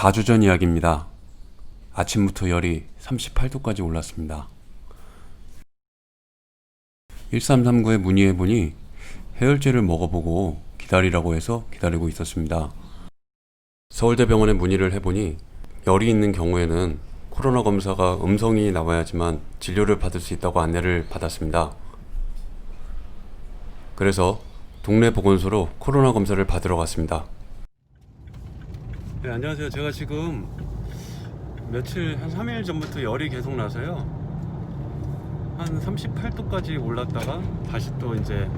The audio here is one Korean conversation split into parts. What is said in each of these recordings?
4주 전 이야기입니다. 아침부터 열이 38도까지 올랐습니다. 1339에 문의해보니 해열제를 먹어보고 기다리라고 해서 기다리고 있었습니다. 서울대병원에 문의를 해보니 열이 있는 경우에는 코로나 검사가 음성이 나와야지만 진료를 받을 수 있다고 안내를 받았습니다. 그래서 동네 보건소로 코로나 검사를 받으러 갔습니다. 네, 안녕하세요. 제가 지금 며칠 한 3일 전부터 열이 계속 나서요. 한 38도까지 올랐다가 다시 또 이제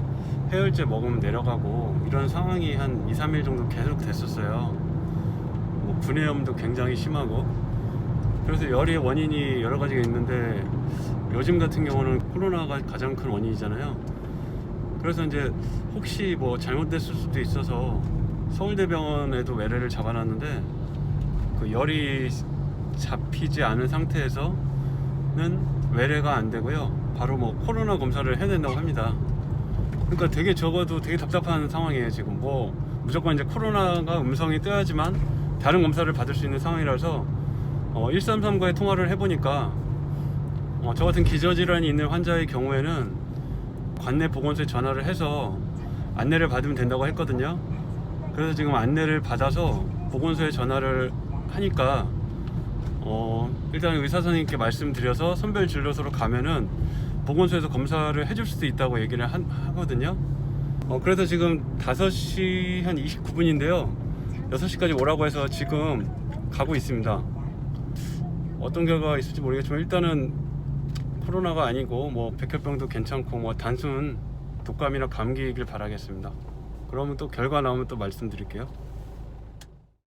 해열제 먹으면 내려가고 이런 상황이 한 2, 3일 정도 계속 됐었어요. 뭐 분해염도 굉장히 심하고 그래서 열의 원인이 여러 가지가 있는데 요즘 같은 경우는 코로나가 가장 큰 원인이잖아요. 그래서 이제 혹시 뭐 잘못됐을 수도 있어서 서울대병원에도 외래를 잡아놨는데 그 열이 잡히지 않은 상태에서는 외래가 안 되고요. 바로 뭐 코로나 검사를 해야 된다고 합니다. 그러니까 되게 적어도 되게 답답한 상황이에요 지금 뭐 무조건 이제 코로나가 음성이 떠야지만 다른 검사를 받을 수 있는 상황이라서 어, 1339에 통화를 해보니까 어, 저 같은 기저질환이 있는 환자의 경우에는 관내 보건소에 전화를 해서 안내를 받으면 된다고 했거든요. 그래서 지금 안내를 받아서 보건소에 전화를 하니까 어, 일단 의사 선생님께 말씀드려서 선별 진료소로 가면은 보건소에서 검사를 해줄 수도 있다고 얘기를 한- 하거든요. 어, 그래서 지금 5시 한 29분인데요. 6시까지 오라고 해서 지금 가고 있습니다. 어떤 결과가 있을지 모르겠지만 일단은 코로나가 아니고 뭐 백혈병도 괜찮고 뭐 단순 독감이나 감기이길 바라겠습니다. 그러면 또 결과 나오면 또 말씀드릴게요.